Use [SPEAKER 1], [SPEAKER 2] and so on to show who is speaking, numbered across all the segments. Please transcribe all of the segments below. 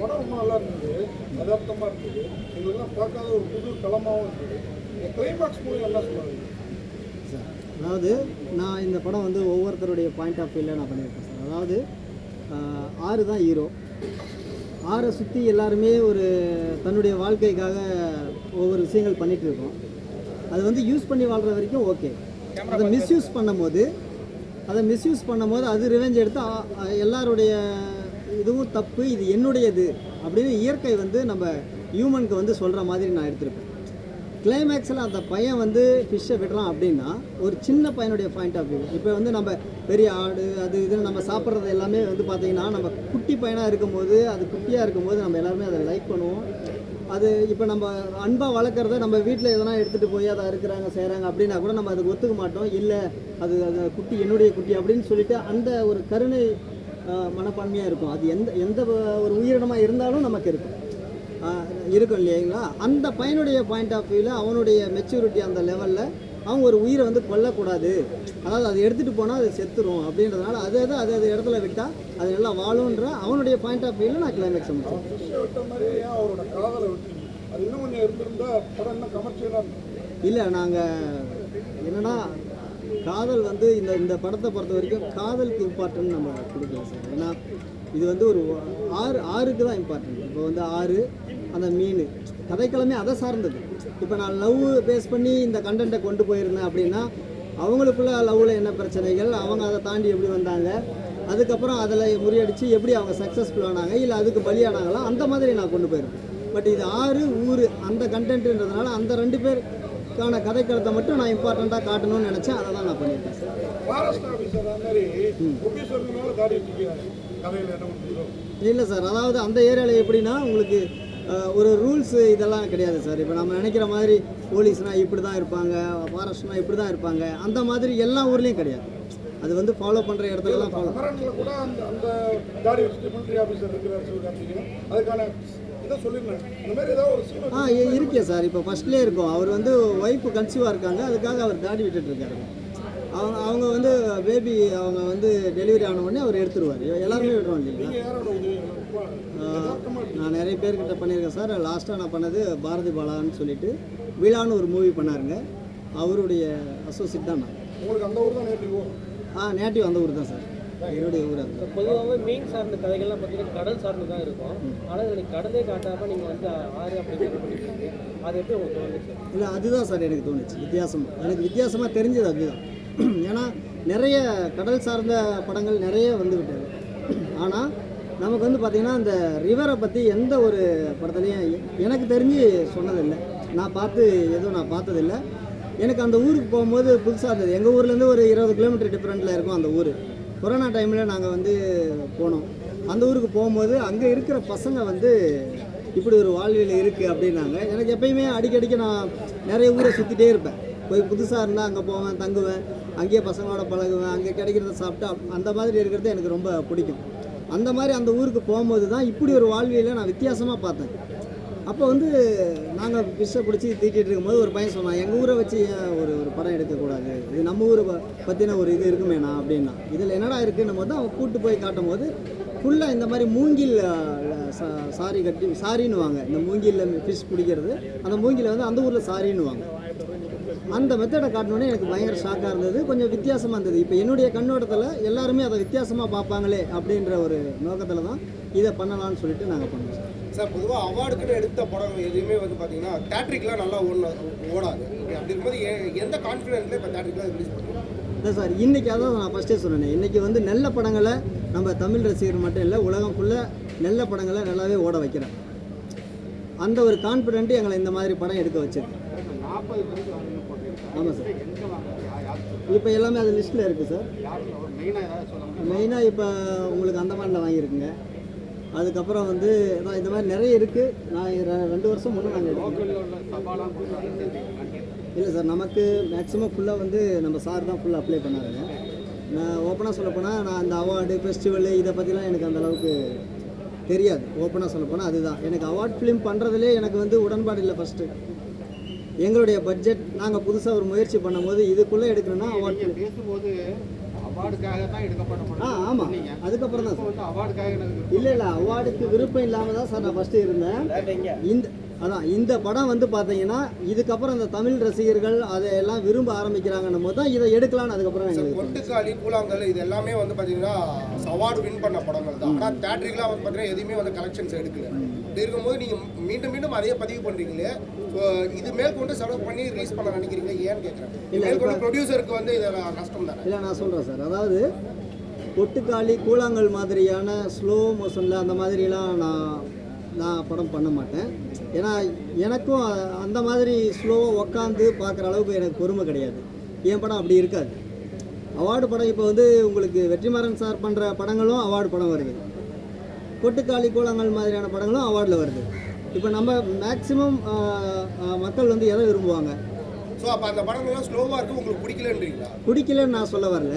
[SPEAKER 1] படம் ரொம்ப நல்லா இருந்தது யதார்த்தமாக இருந்தது. எங்களுக்கெல்லாம் பார்க்காத ஒரு புது களமாகவும் இருந்தது. இந்த கிளைமாக்ஸ் மூலம் என்ன சொல்லுவாங்க
[SPEAKER 2] சார் அதாவது நான் இந்த படம் வந்து ஒவ்வொருத்தருடைய பாயிண்ட் ஆஃப் வியூவில் நான் பண்ணியிருக்கேன் சார். அதாவது ஆறு தான் ஹீரோ ஆறை சுற்றி எல்லாருமே ஒரு தன்னுடைய வாழ்க்கைக்காக ஒவ்வொரு விஷயங்கள் பண்ணிட்டு இருக்கோம் அது வந்து யூஸ் பண்ணி வாழ்கிற வரைக்கும் ஓகே அதை மிஸ்யூஸ் பண்ணும்போது அதை மிஸ்யூஸ் பண்ணும்போது அது ரிவெஞ்ச் எடுத்து எல்லாருடைய இதுவும் தப்பு இது என்னுடையது அப்படின்னு இயற்கை வந்து நம்ம ஹியூமனுக்கு வந்து சொல்கிற மாதிரி நான் எடுத்திருப்பேன். கிளைமேக்ஸில் அந்த பையன் வந்து ஃபிஷ்ஷை விடுறான் அப்படின்னா ஒரு சின்ன பையனுடைய பாயிண்ட் ஆஃப் வியூ இப்போ வந்து நம்ம பெரிய ஆடு அது இதுன்னு நம்ம சாப்பிட்றது எல்லாமே வந்து பார்த்திங்கன்னா நம்ம குட்டி பையனாக இருக்கும்போது அது குட்டியாக இருக்கும்போது நம்ம எல்லாருமே அதை லைக் பண்ணுவோம். அது இப்போ நம்ம அன்பாக வளர்க்குறத நம்ம வீட்டில் எதனா எடுத்துகிட்டு போய் அதை அறுக்கிறாங்க செய்கிறாங்க அப்படின்னா கூட நம்ம அதுக்கு ஒத்துக்க மாட்டோம். இல்லை அது அது குட்டி என்னுடைய குட்டி அப்படின்னு சொல்லிட்டு அந்த ஒரு கருணை மனப்பான்மையாக இருக்கும். அது எந்த எந்த ஒரு உயிரினமாக இருந்தாலும் நமக்கு இருக்கும். இருக்கும் இல்லைங்களா? அந்த பையனுடைய பாயிண்ட் ஆஃப் வியூவில் அவனுடைய மெச்சூரிட்டி அந்த லெவலில் அவன் ஒரு உயிரை வந்து கொல்லக்கூடாது. அதாவது அதை எடுத்துகிட்டு போனால் அது செத்துரும் அப்படின்றதுனால அது அது அது அது இடத்துல விட்டால் அது நல்லா வாழுன்ற அவனுடைய பாயிண்ட் ஆஃப் வியூவில் நான் கிளைமேக்ஸ்
[SPEAKER 1] இருந்தது
[SPEAKER 2] இல்லை நாங்கள் என்னன்னா காதல் வந்து இந்த இந்த படத்தை பொறுத்த வரைக்கும் காதலுக்கு இம்பார்ட்டன்ட் நம்ம கொடுக்கலாம் சார். ஏன்னா இது வந்து ஒரு ஆறு ஆறுக்கு தான் இம்பார்ட்டன்ட் இப்போ வந்து ஆறு அந்த மீன். கதைக்களமே அதை சார்ந்தது. இப்போ நான் லவ் பேஸ் பண்ணி இந்த கண்டென்ட்டை கொண்டு போயிருந்தேன் அப்படின்னா அவங்களுக்குள்ள லவ்வில் என்ன பிரச்சனைகள் அவங்க அதை தாண்டி எப்படி வந்தாங்க அதுக்கப்புறம் அதில் முறியடித்து எப்படி அவங்க சக்ஸஸ்ஃபுல் ஆனாங்க இல்லை அதுக்கு பலியானாங்களா அந்த மாதிரி நான் கொண்டு போயிருப்பேன் பட் இது ஆறு ஊர் அந்த கண்டென்ட்ன்றதுனால அந்த ரெண்டு பேர் பேருக்கான கதைக்களத்தை மட்டும் நான் இம்பார்ட்டண்ட்டாக காட்டணும்னு நினச்சேன். அதை தான் நான்
[SPEAKER 1] பண்ணுறதோ
[SPEAKER 2] இல்லை சார் அதாவது அந்த ஏரியாவில் எப்படின்னா உங்களுக்கு ஒரு ரூல்ஸ் இதெல்லாம் கிடையாது சார். இப்போ நம்ம நினைக்கிற மாதிரி போலீஸ்னால் இப்படி தான் இருப்பாங்க ஃபாரஸ்ட்னால் இப்படி தான் இருப்பாங்க. அந்த மாதிரி எல்லா ஊர்லேயும் கிடையாது. அது வந்து ஃபாலோ பண்ணுற இடத்துல தான் ஃபாலோ
[SPEAKER 1] கூட அந்த அந்த
[SPEAKER 2] ஆ இருக்கே சார். இப்போ ஃபஸ்ட்லேயே இருக்கும். அவர் வந்து ஒய்ஃபு கன்சீவாக இருக்காங்க. அதுக்காக அவர் தாடி விட்டுட்டு இருக்காரு அவங்க அவங்க வந்து பேபி அவங்க வந்து டெலிவரி ஆன உடனே அவர் எடுத்துருவார். எல்லாருமே விடுறோம் இல்லைங்களா. நான் நிறைய பேர்கிட்ட பண்ணியிருக்கேன் சார். லாஸ்ட்டாக நான் பண்ணது பாரதி பாலான்னு சொல்லிட்டு விழான்னு ஒரு மூவி பண்ணாருங்க. அவருடைய அசோசியேட் தான் நான்.
[SPEAKER 1] உங்களுக்கு அந்த ஊர் தான் நேற்று
[SPEAKER 2] ஆ நேட்டிவ் அந்த ஊர் தான் சார். என்னுடைய ஊர் அது.
[SPEAKER 3] பொதுவாகவே மீன் சார்ந்த கதைகள்லாம் பார்த்தீங்கன்னா கடல் சார்ந்து தான் இருக்கும். ஆனால் இதில் கடலே காட்டாமல் நீங்கள் வந்து ஆறு பண்ணிருக்கீங்க அது எப்படி உங்களுக்கு தோணுச்சு?
[SPEAKER 2] இல்லை அதுதான் சார் எனக்கு தோணுச்சு. வித்தியாசமாக எனக்கு வித்தியாசமாக தெரிஞ்சது அதுதான். ஏன்னா நிறைய கடல் சார்ந்த படங்கள் நிறைய வந்து விட்டது ஆனால் நமக்கு வந்து பார்த்திங்கன்னா இந்த ரிவரை பற்றி எந்த ஒரு படத்துலையும் எனக்கு தெரிஞ்சு சொன்னதில்லை. நான் பார்த்து எதுவும் நான் பார்த்ததில்லை. எனக்கு அந்த ஊருக்கு போகும்போது புதுசாக இருந்தது. எங்கள் ஊர்லேருந்து ஒரு இருபது கிலோமீட்டர் டிஃப்ரெண்ட்டில் இருக்கும் அந்த ஊர். கொரோனா டைமில் நாங்கள் வந்து போனோம். அந்த ஊருக்கு போகும்போது அங்கே இருக்கிற பசங்க வந்து இப்படி ஒரு வாழ்வியல் இருக்குது அப்படின்னாங்க. எனக்கு எப்பயுமே அடிக்கடிக்கு நான் நிறைய ஊரை சுற்றிட்டே இருப்பேன். போய் புதுசாக இருந்தால் அங்கே போவேன் தங்குவேன். அங்கேயே பசங்களோட பழகுவேன். அங்கே கிடைக்கிறத சாப்பிட்டு அந்த மாதிரி இருக்கிறது எனக்கு ரொம்ப பிடிக்கும். அந்த மாதிரி அந்த ஊருக்கு போகும்போது தான் இப்படி ஒரு வாழ்வியலை நான் வித்தியாசமாக பார்த்தேன். அப்போ வந்து நாங்கள் பிஷ்ஷை பிடிச்சி தீட்டிட்டு இருக்கும்போது ஒரு பையன் சொன்னான் எங்கள் ஊரை வச்சு ஏன் ஒரு ஒரு படம் எடுக்கக்கூடாது? இது நம்ம ஊரை ப- பற்றின ஒரு இது இருக்குமேண்ணா அப்படின்னா. இதில் என்னடா இருக்குன்னும் போது அவன் கூட்டு போய் காட்டும் போது ஃபுல்லாக இந்த மாதிரி மூங்கில் சா- சாரி கட்டி சாரின்னு வாங்க இந்த மூங்கிலில் ஃபிஷ் பிடிக்கிறது அந்த மூங்கில் வந்து அந்த ஊரில் சாரின்னு வாங்க அந்த மெத்தடை காட்டினோடனே எனக்கு பயங்கர ஷாக்காக இருந்தது. கொஞ்சம் வித்தியாசமாக இருந்தது. இப்போ என்னுடைய கண்ணோட்டத்தில் எல்லாருமே அதை வித்தியாசமாக பார்ப்பாங்களே அப்படின்ற ஒரு நோக்கத்தில் தான் இதை பண்ணலாம்னு சொல்லிட்டு நாங்கள் பண்ணோம் சார்.
[SPEAKER 4] சார் பொதுவாக அவார்டுக்குன்னு எடுத்த படம் எதுவுமே வந்து பார்த்தீங்கன்னா தேட்ரிக்லாம் நல்லா ஓட ஓடாது. அப்படி இருக்கும்போது எந்த கான்ஃபிடென்ட்ல இப்போ தேட்ரிக்லாம் ரிலீஸ் பண்ணுறோம்
[SPEAKER 2] இல்லை சார் இன்றைக்கி அதான் நான் ஃபஸ்ட்டே சொன்னேன். இன்றைக்கி வந்து நல்ல படங்களை நம்ம தமிழ் ரசிகர் மட்டும் இல்லை உலகம் ஃபுல்லாக நல்ல படங்களை நல்லாவே ஓட வைக்கிறேன். அந்த ஒரு கான்ஃபிடென்ட் எங்களை இந்த மாதிரி படம் எடுக்க வச்சிருக்கு. ஆமாம் சார். இப்போ எல்லாமே அது லிஸ்ட்டில் இருக்குது சார். மெயினாக இப்போ உங்களுக்கு அந்தமானில் வாங்கியிருக்குங்க. அதுக்கப்புறம் வந்து நான் இந்த மாதிரி நிறைய இருக்குது நான் ரெ- ரெண்டு வருஷம் முன்னே நாங்கள் இல்லை சார் நமக்கு மேக்ஸிமம் ஃபுல்லாக வந்து நம்ம சார் தான் ஃபுல்லாக அப்ளை பண்ணாருங்க. நான் ஓப்பனாக சொல்லப்போனால் நான் அந்த அவார்டு ஃபெஸ்டிவலு இதை பற்றிலாம் எனக்கு அந்தளவுக்கு தெரியாது. ஓப்பனாக சொல்லப்போனால் அதுதான். எனக்கு அவார்ட் ஃபிலிம் பண்ணுறதுலே எனக்கு வந்து உடன்பாடு இல்லை ஃபஸ்ட்டு எங்களுடைய பட்ஜெட் நாங்கள் புதுசாக ஒரு முயற்சி பண்ணும்போது இதுக்குள்ளே எடுக்கணும்னா அவார்ட்
[SPEAKER 5] பேசும்போது அவார்டுக்காக தான் எடுக்கப்பட்ட
[SPEAKER 2] ஆ ஆமாம். அதுக்கப்புறம் தான் சார்.
[SPEAKER 5] அவார்டுக்காக
[SPEAKER 2] இல்லை இல்லை. அவார்டுக்கு விருப்பம் இல்லாமல் தான் சார் நான் ஃபஸ்ட்டு இருந்தேன். இந்த அதான் இந்த படம் வந்து பார்த்தீங்கன்னா இதுக்கப்புறம் இந்த தமிழ் ரசிகர்கள் அதை எல்லாம் விரும்ப ஆரம்பிக்கிறாங்கன்னும் போது தான் இதை எடுக்கலாம்னு அதுக்கப்புறம் எங்களுக்கு
[SPEAKER 4] கொட்டுக்காளி கூழாங்கல் இது எல்லாமே வந்து பார்த்தீங்கன்னா அவார்டு வின் பண்ண படங்கள் தான். ஆனால் தேட்டரிக்கெலாம் வந்து பார்த்தீங்கன்னா எதுவுமே வந்து கலெக்ஷன்ஸ் எடுக்கல. இப்படி இருக்கும்போது நீங்கள் மீண்டும் மீண்டும் அதே பதிவு பண்ணுறீங்களே இது மேல் கொண்டு செலவு பண்ணி ரிலீஸ் பண்ண நினைக்கிறீங்களா? ஏன்னு கேட்குறேன்
[SPEAKER 2] இல்ல,
[SPEAKER 4] மேல் கொண்டு
[SPEAKER 2] இப்ப-
[SPEAKER 4] ப்ரொடியூசருக்கு வந்து இதில் நஷ்டம் தானே?
[SPEAKER 2] இல்லை நான் சொல்கிறேன் சார். அதாவது கொட்டுக்காளி கூழாங்கல் மாதிரியான ஸ்லோ மோஷனில் அந்த மாதிரிலாம் நான் நான் படம் பண்ண மாட்டேன். ஏன்னா எனக்கும் அந்த மாதிரி ஸ்லோவாக உக்காந்து பார்க்குற அளவுக்கு எனக்கு பொறுமை கிடையாது. என் படம் அப்படி இருக்காது. அவார்டு படம் இப்போ வந்து உங்களுக்கு வெற்றிமாறன் சார் பண்ணுற படங்களும் அவார்டு படம் வருது. கொட்டுக்காளி கூழாங்கல் மாதிரியான படங்களும் அவார்டில் வருது. இப்போ நம்ம மேக்ஸிமம் மக்கள் வந்து எதை விரும்புவாங்க?
[SPEAKER 4] ஸோ அப்போ அந்த படங்கள்லாம் ஸ்லோவாக இருக்கு உங்களுக்கு பிடிக்கலன்றீங்களா?
[SPEAKER 2] பிடிக்கலன்னு நான் சொல்ல வரல.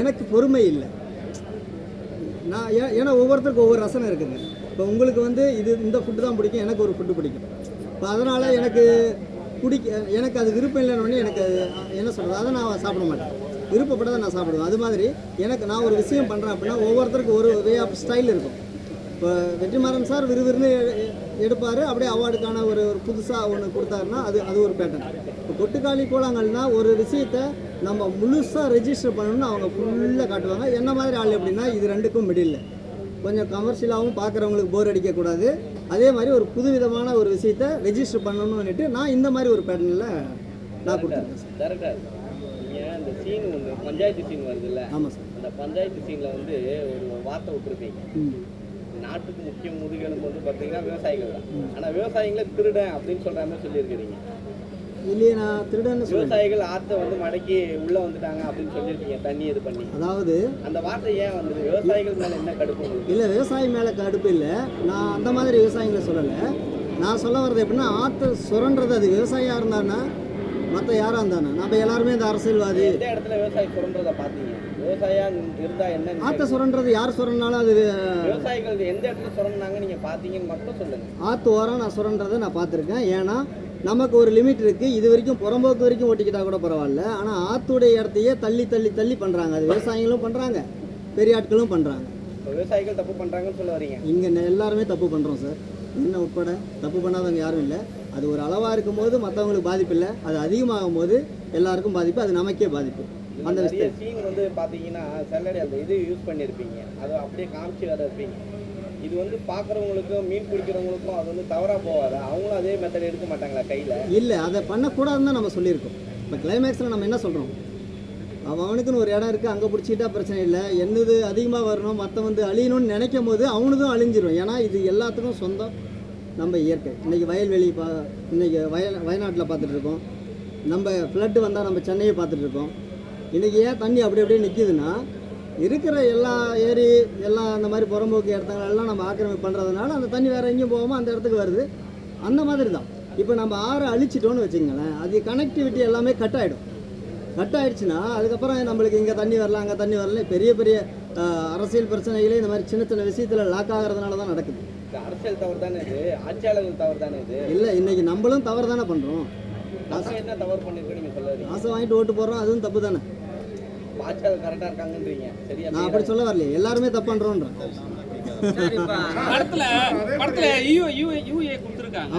[SPEAKER 2] எனக்கு பொறுமை இல்லை. நான் ஏன்னா ஒவ்வொருத்தருக்கும் ஒவ்வொரு ரசனை இருக்குங்க. இப்போ உங்களுக்கு வந்து இது இந்த ஃபுட்டு தான் பிடிக்கும் எனக்கு ஒரு ஃபுட்டு பிடிக்கும். இப்போ அதனால் எனக்கு பிடிக்க எனக்கு அது விருப்பம் இல்லைன்னு எனக்கு அது, என்ன சொல்கிறது அதை நான் சாப்பிட மாட்டேன். விருப்பப்பட்டதை நான் சாப்பிடுவேன். அது மாதிரி எனக்கு நான் ஒரு விஷயம் பண்ணுறேன் அப்படின்னா ஒவ்வொருத்தருக்கும் ஒரு வே ஆஃப் ஸ்டைல் இருக்கும். இப்போ வெற்றிமாறன் சார் விறுவிறுன்னு எடுப்பார். அப்படியே அவார்டுக்கான ஒரு ஒரு புதுசாக ஒன்று கொடுத்தாருன்னா அது அது ஒரு பேட்டர்ன் இப்போ கொட்டுக்காளி கூழாங்கல்னா ஒரு விஷயத்த நம்ம முழுசாக ரெஜிஸ்டர் பண்ணணும்னு அவங்க ஃபுல்லாக காட்டுவாங்க. என்ன மாதிரி ஆள் எப்படின்னா இது ரெண்டுக்கும் மிடில் கொஞ்சம் கமர்ஷியலாகவும் பார்க்குறவங்களுக்கு போர் அடிக்கக்கூடாது. அதே மாதிரி ஒரு புதுவிதமான ஒரு விஷயத்த ரெஜிஸ்டர் பண்ணணும்னுட்டு நான் இந்த மாதிரி ஒரு பேட்டர்னில் நான் கொடுத்துருக்கேன் சார்.
[SPEAKER 6] இந்த சீன் ஒன்று பஞ்சாயத்து சீன் வருதுல்ல?
[SPEAKER 2] ஆமாம் சார்.
[SPEAKER 6] அந்த பஞ்சாயத்து சீனில் வந்து ஒரு வார்த்தை விட்டுருப்பீங்க. நாட்டுக்கு முக்கிய முதுகெலும்பு வந்து பார்த்தீங்கன்னா விவசாயிகள் தான். ஆனால் விவசாயிகளை திருடன் அப்படின்னு சொல்கிற மாதிரி சொல்லியிருக்கிறீங்க.
[SPEAKER 2] இல்லையே நான் திருடன்னு சொல்லுவேன்
[SPEAKER 6] விவசாயிகள் ஆற்றை வந்து மடக்கி உள்ளே வந்துட்டாங்க அப்படின்னு சொல்லியிருக்கீங்க தண்ணி இது பண்ணி.
[SPEAKER 2] அதாவது
[SPEAKER 6] அந்த வார்த்தை ஏன் வந்தது? விவசாயிகள் மேலே என்ன கடுப்பு
[SPEAKER 2] இல்லை விவசாயி மேலே கடுப்பு இல்லை. நான் அந்த மாதிரி விவசாயிகளை சொல்லலை. நான் சொல்ல வர்றது எப்படின்னா ஆற்று சுரண்டுறது அது விவசாயியாக இருந்தானா மற்ற யாராக இருந்தானா நம்ம எல்லாருமே இந்த அரசியல்வாதி.
[SPEAKER 6] எந்த இடத்துல விவசாயி சுரண்டதை பார்த்தீங்க? விவசாயியா இருந்தால் என்ன
[SPEAKER 2] ஆற்றை சுரண்டுறது யார் சுரண்டாலும் அது
[SPEAKER 6] விவசாயிகள் எந்த இடத்துல சுரண்டாங்க நீங்கள் பார்த்தீங்கன்னு மட்டும் சொல்லுங்கள்
[SPEAKER 2] ஆற்று ஓரம் நான் சுரண்டுறதை நான் பார்த்துருக்கேன். ஏன்னா நமக்கு ஒரு லிமிட் இருக்குது இது வரைக்கும் புறம்போக்கு வரைக்கும் ஓட்டிக்கிட்டா கூட பரவாயில்ல. ஆனால் ஆற்றுடைய இடத்தையே தள்ளி தள்ளி தள்ளி பண்ணுறாங்க அது விவசாயிகளும் பண்ணுறாங்க பெரிய ஆட்களும் பண்ணுறாங்க
[SPEAKER 6] விவசாயிகள் தப்பு பண்ணுறாங்கன்னு சொல்ல வரீங்க.
[SPEAKER 2] இங்கே எல்லாருமே தப்பு பண்ணுறோம் சார். என்ன உட்பட தப்பு பண்ணாதவங்க யாரும் இல்லை. அது ஒரு அளவாக இருக்கும்போது மற்றவங்களுக்கு பாதிப்பு இல்லை. அது அதிகமாகும் போது எல்லாருக்கும் பாதிப்பு அது நமக்கே பாதிப்பு. அந்த
[SPEAKER 6] சீன் வந்து பார்த்தீங்கன்னா செல்லடி அந்த இது யூஸ் பண்ணியிருப்பீங்க அதை அப்படியே காமிச்சு வேற இருப்பீங்க. இது வந்து பார்க்குறவங்களுக்கும் மீன் பிடிக்கிறவங்களுக்கும் அது வந்து தவறாக போகாது. அவங்களும் அதே மெத்தட் எடுக்க மாட்டாங்களா கையில்?
[SPEAKER 2] இல்லை அதை பண்ணக்கூடாதுன்னு தான் நம்ம சொல்லியிருக்கோம். இப்போ கிளைமேக்ஸில் நம்ம என்ன சொல்கிறோம் அவனுக்குன்னு ஒரு இடம் இருக்குது அங்கே பிடிச்சிக்கிட்டா பிரச்சனை இல்லை. என்னது அதிகமாக வரணும் மற்ற வந்து அழியணும்னு நினைக்கும் போது அவனுக்கும் அழிஞ்சிரும். ஏன்னா இது எல்லாத்துக்கும் சொந்தம். நம்ம இயற்கை. இன்றைக்கி வயல்வெளி பா இன்றைக்கி வயல் வயநாட்டில் பார்த்துட்டு இருக்கோம் நம்ம ஃப்ளட்டு வந்தால் நம்ம சென்னையை பார்த்துட்டு இருக்கோம் இன்றைக்கி ஏன் தண்ணி அப்படி அப்படியே நிற்கிதுன்னா இருக்கிற எல்லா ஏரி எல்லாம் அந்த மாதிரி புறம்போக்கு இடத்துங்கள் நம்ம ஆக்கிரமிப்பு பண்ணுறதுனால அந்த தண்ணி வேறு எங்கேயும் போகாமல் அந்த இடத்துக்கு வருது. அந்த மாதிரி தான் இப்போ நம்ம ஆறை அழிச்சிட்டோன்னு வச்சுங்களேன் அது கனெக்டிவிட்டி எல்லாமே கட் ஆகிடும் கட் ஆயிடுச்சுன்னா அதுக்கப்புறம் நம்மளுக்கு இங்கே தண்ணி வரல அங்கே தண்ணி வரல பெரிய பெரிய அரசியல் பிரச்சனைகளே இந்த மாதிரி சின்ன சின்ன விஷயத்தில் லாக் ஆகிறதுனால தான் நடக்குது.
[SPEAKER 6] அரசியல் தவறு தானே இது? ஆட்சியாளர்கள் தவறு தானே இது?
[SPEAKER 2] இல்லை இன்னைக்கு நம்மளும் தவறு தானே பண்ணுறோம்
[SPEAKER 6] என்ன தவறு பண்ணிருக்கோம் நீங்கள்
[SPEAKER 2] காசை வாங்கிட்டு ஓட்டு போடுறோம் அதுவும் தப்பு தானே.
[SPEAKER 6] ஆட்சியாளர் கரெக்டாக இருக்காங்கன்றீங்க. சரியா
[SPEAKER 2] நான் அப்படி சொல்ல வரலையே எல்லாருமே தப்பு பண்ணுறோன்றேன்
[SPEAKER 7] படத்துல படத்துல யூ யூ யூஏ கொடுத்துருக்காங்க.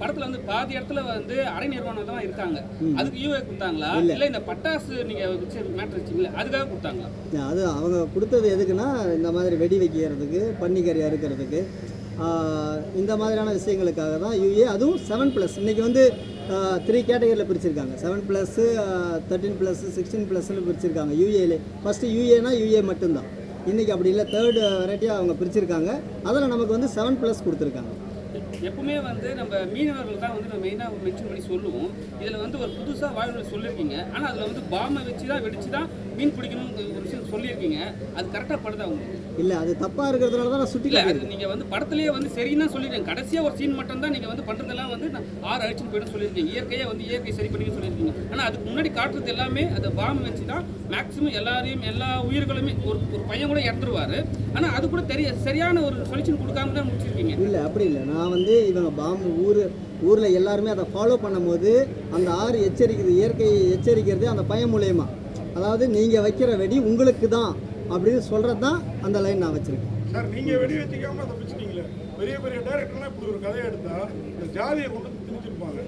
[SPEAKER 7] படத்துல வந்து பாதி இடத்துல வந்து அரை நிர்வாணம் தான் இருக்காங்க அதுக்கு யூஏ கொடுத்தாங்களா?
[SPEAKER 2] இல்ல.
[SPEAKER 7] இந்த பட்டாசு நீங்க மேட்ரு வச்சீங்களா அதுக்காக கொடுத்தாங்களா?
[SPEAKER 2] அது அவங்க கொடுத்தது எதுக்குன்னா இந்த மாதிரி வெடி வைக்கிறதுக்கு பன்னிக்கறி அறுக்கிறதுக்கு இந்த மாதிரியான விஷயங்களுக்காக தான் யூஏ அதுவும் செவன் ப்ளஸ் இன்றைக்கி வந்து த்ரீ கேட்டகரியில் பிரிச்சிருக்காங்க. Seven plus thirteen plus sixteen ப்ளஸ்ன்னு பிரிச்சிருக்காங்க யூஏலே. ஃபஸ்ட்டு யூஏனா யூஏ மட்டும்தான். இன்றைக்கி அப்படி இல்லை தேர்டு வெரைட்டியாக அவங்க பிரிச்சிருக்காங்க. அதில் நமக்கு வந்து செவன் ப்ளஸ் கொடுத்துருக்காங்க.
[SPEAKER 7] எப்பவுமே வந்து நம்ம மீனவர்கள் தான் வந்து நம்ம மெயினாக மென்ஷன் பண்ணி சொல்லுவோம். இதில் வந்து ஒரு புதுசாக வாழ்வில் சொல்லியிருக்கீங்க ஆனால் அதில் வந்து பாமை வச்சு தான் வெடிச்சு தான் மீன் பிடிக்கணும் ஒரு விஷயம் சொல்லியிருக்கீங்க. அது கரெக்டாக படுதா உங்களுக்கு?
[SPEAKER 2] இல்லை அது தப்பாக இருக்கிறதுனால தான் நான் சுட்டி
[SPEAKER 7] இல்லை அது
[SPEAKER 2] காட்டியிருக்கேன்.
[SPEAKER 7] நீங்கள் வந்து படத்துலேயே வந்து சரின்னு சொல்லியிருக்கீங்க. கடைசியாக ஒரு சீன் மட்டும் தான் நீங்கள் வந்து பண்ணுறதெல்லாம் வந்து நான் ஆறு அழிச்சுன்னு போயிட்டு சொல்லியிருக்கீங்க. இயற்கையாக வந்து இயற்கை சரி பண்ணி சொல்லியிருக்கீங்க. ஆனால் அதுக்கு முன்னாடி காட்டுறது எல்லாமே அதை பாம்பு வச்சு தான் மேக்ஸிமம் எல்லாரையும் எல்லா உயிர்களுமே ஒரு ஒரு பையன் கூட இறந்துருவாரு. ஆனால் அது கூட தெரிய சரியான ஒரு சொல்யூஷன் கொடுக்காம தான் முடிச்சிருக்கீங்க.
[SPEAKER 2] இல்லை அப்படி இல்லை. நான் வந்து இவங்க பாம்பு ஊர் ஊரில் எல்லாருமே அதை ஃபாலோ பண்ணும்போது அந்த ஆறு எச்சரிக்கிறது இயற்கையை எச்சரிக்கிறது அந்த பயம் மூலயமா. அதாவது நீங்கள் வைக்கிற வெடி உங்களுக்கு தான் அப்படின்னு சொல்கிறது தான் அந்த லைன் நான் வச்சுருக்கேன்.
[SPEAKER 1] சார் நீங்க வெடி வச்சுக்காம அதை பிடிச்சிட்டீங்களே பெரிய பெரிய டேரக்டர்லாம் இப்படி ஒரு கதையை எடுத்தா இந்த ஜாதியை கொண்டு வந்து திணிச்சிருப்பாங்க.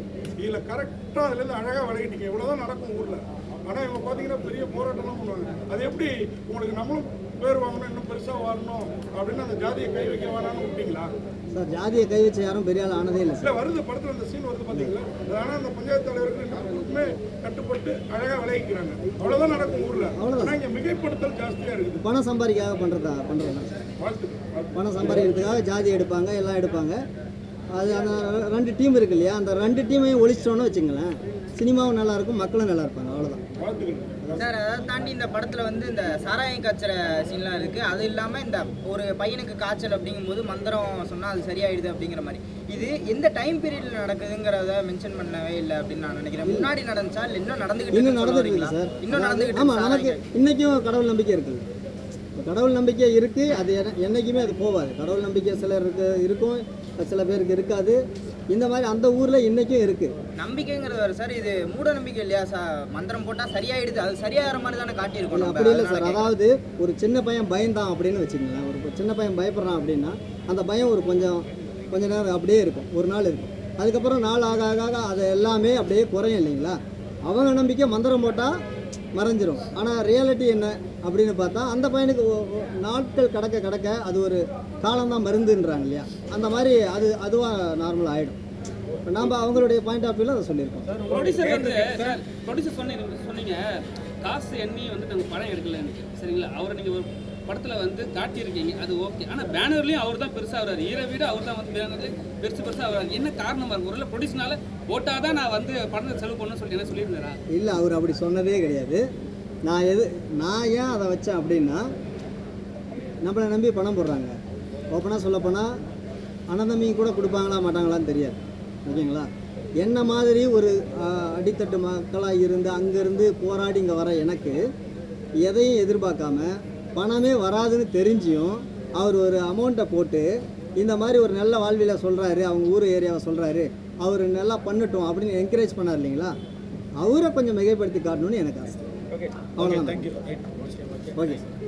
[SPEAKER 1] இதுல கரெக்டாக அதுலேருந்து அழகாக விளையிட்டீங்க இவ்வளோதான் நடக்கும் ஊர்ல. ஆனா இவங்க பார்த்தீங்கன்னா பெரிய போராட்டம்லாம் பண்ணுவாங்க. அது எப்படி உங்களுக்கு நம்மளும் பேர் வாங்கணும் இன்னும் பெருசா வரணும் அப்படின்னு அந்த ஜாதியை கை வைக்க வேணாம்னு விட்டீங்களா?
[SPEAKER 2] சார் ஜாதியை கை வச்ச யாரும் பெரிய ஆள் ஆனதே இல்லை
[SPEAKER 1] இல்ல வருது படத்துல அந்த சீன் வருது பாத்தீங்களா? அது ஆனா அந்த பஞ்சாயத்து தலைவருக்கு ரெண்டு பேருக்குமே கட்டுப்பட்டு அழகா விளைவிக்கிறாங்க அவ்வளவுதான் நடக்கும் ஊர்ல.
[SPEAKER 2] அவ்வளவுதான்.
[SPEAKER 1] ஆனா இங்க மிகைப்படுத்தல் ஜாஸ்தியா இருக்குது.
[SPEAKER 2] பணம் சம்பாதிக்காக பண்ணுறதா பண்ணுறது பணம் சம்பாதிக்கிறதுக்காக ஜாதி எடுப்பாங்க எல்லாம் எடுப்பாங்க. அது அந்த ரெண்டு டீம் இருக்கு இல்லையா? அந்த ரெண்டு டீமையும் ஒழிச்சிட்டோன்னு வச்சுங்களேன். சினிமாவும் நல்லா இருக்கும் மக்களும் நல்லா இருப்பாங்க அவ்வளோதான்
[SPEAKER 8] சார் அதை தாண்டி இந்த படத்தில் வந்து இந்த சாராயம் காய்ச்சற சீன்லாம் இருக்குது அது இல்லாமல் இந்த ஒரு பையனுக்கு காய்ச்சல் அப்படிங்கும்போது மந்திரம் சொன்னால் அது சரியாயிடுது அப்படிங்கிற மாதிரி. இது எந்த டைம் பீரியடில் நடக்குதுங்கிறத மென்ஷன் பண்ணவே இல்லை அப்படின்னு நான் நினைக்கிறேன். முன்னாடி நடந்துச்சா? இல்லை இன்னும் நடந்துகிட்டு
[SPEAKER 2] இன்னும்? இருக்கு சார்.
[SPEAKER 8] இன்னும் நடந்துகிட்டு
[SPEAKER 2] ஆமாம்
[SPEAKER 8] இருக்கு
[SPEAKER 2] நமக்கு
[SPEAKER 8] சாராயம்
[SPEAKER 2] இன்னைக்கும் கடவுள் நம்பிக்கை இருக்குது இப்போ கடவுள் நம்பிக்கை இருக்குது அது என- என்னைக்குமே அது போகாது கடவுள் நம்பிக்கை சிலருக்கு இருக்கும் சில பேருக்கு இருக்காது. இந்த மாதிரி அந்த ஊரில் இன்றைக்கும் இருக்குது
[SPEAKER 8] நம்பிக்கைங்கிறது வேறு சார் இது மூட நம்பிக்கை இல்லையா சார்? மந்திரம் போட்டால் சரியாயிடுது. அது சரியாகிற மாதிரி தானே காட்டியிருக்கோம்.
[SPEAKER 2] அப்படி இல்லை சார். அதாவது ஒரு சின்ன பையன் பயந்தான் அப்படின்னு வச்சுக்கோங்களேன். ஒரு சின்ன பையன் பயப்படுறான் அப்படின்னா அந்த பயம் ஒரு கொஞ்சம் கொஞ்ச நேரம் அப்படியே இருக்கும். ஒரு நாள் இருக்கும். அதுக்கப்புறம் நாள் ஆக ஆக ஆக அது எல்லாமே அப்படியே குறையும் இல்லைங்களா? அவங்க நம்பிக்கை மந்திரம் போட்டால் மறைஞ்சிரும். ஆனால் ரியாலிட்டி என்ன அப்படின்னு பார்த்தா அந்த பையனுக்கு நாட்கள் கடக்க கடக்க அது ஒரு காலம்தான் மருந்துன்றாங்க இல்லையா? அந்த மாதிரி அது அதுவாக நார்மல் ஆகிடும் இப்போ நாம் அவங்களுடைய பாயிண்ட் ஆஃப் வியூவில் அதை சொல்லியிருக்கோம்.
[SPEAKER 7] ப்ரொடியூசர் வந்து சார் ப்ரொடியூசர் சொன்னீங்க சொன்னீங்க காசு எண்ணி வந்து நாங்கள் படம் எடுக்கலன்னு. சரிங்களா? அவரை நீங்கள் ஒரு படத்தில் வந்து காட்டியிருக்கீங்க. அது ஓகே ஆனால் பேனர்லேயும் அவர் தான் பெருசாக வர்றாரு ஈர வீடு அவர் தான் வந்து பேனர்லேயும் பெருசு பெருசாக வர்றாரு என்ன காரணமாக இருக்கும் ஒருவேளை ப்ரொடியூஸ்னால போட்டால் தான் நான் வந்து படத்தை செலவு பண்ணணும்னு சொல்லி என்ன சொல்லியிருந்தேன்
[SPEAKER 2] இல்லை அவர் அப்படி சொன்னதே கிடையாது. நான் எது நான் ஏன் அதை வச்சேன் அப்படின்னா நம்மளை நம்பி பணம் போடுறாங்க. ஓப்பனாக சொல்லப்போனால் அனந்தமிங்க கூட கொடுப்பாங்களா மாட்டாங்களான்னு தெரியாது. ஓகேங்களா? என்ன மாதிரி ஒரு அடித்தட்டு மக்களாக இருந்து அங்கேருந்து போராடி இங்கே வர எனக்கு எதையும் எதிர்பார்க்காம பணமே வராதுன்னு தெரிஞ்சியும் அவர் ஒரு அமௌண்ட்டை போட்டு இந்த மாதிரி ஒரு நல்ல வாழ்வியலை சொல்கிறாரு அவங்க ஊர் ஏரியாவை சொல்கிறாரு அவர் நல்லா பண்ணட்டும் அப்படின்னு என்கரேஜ் பண்ணார் இல்லைங்களா? அவரை கொஞ்சம் மிகைப்படுத்தி காட்டணும்னு எனக்கு ஆசை. அவ்வளோதான் ஓகே சார்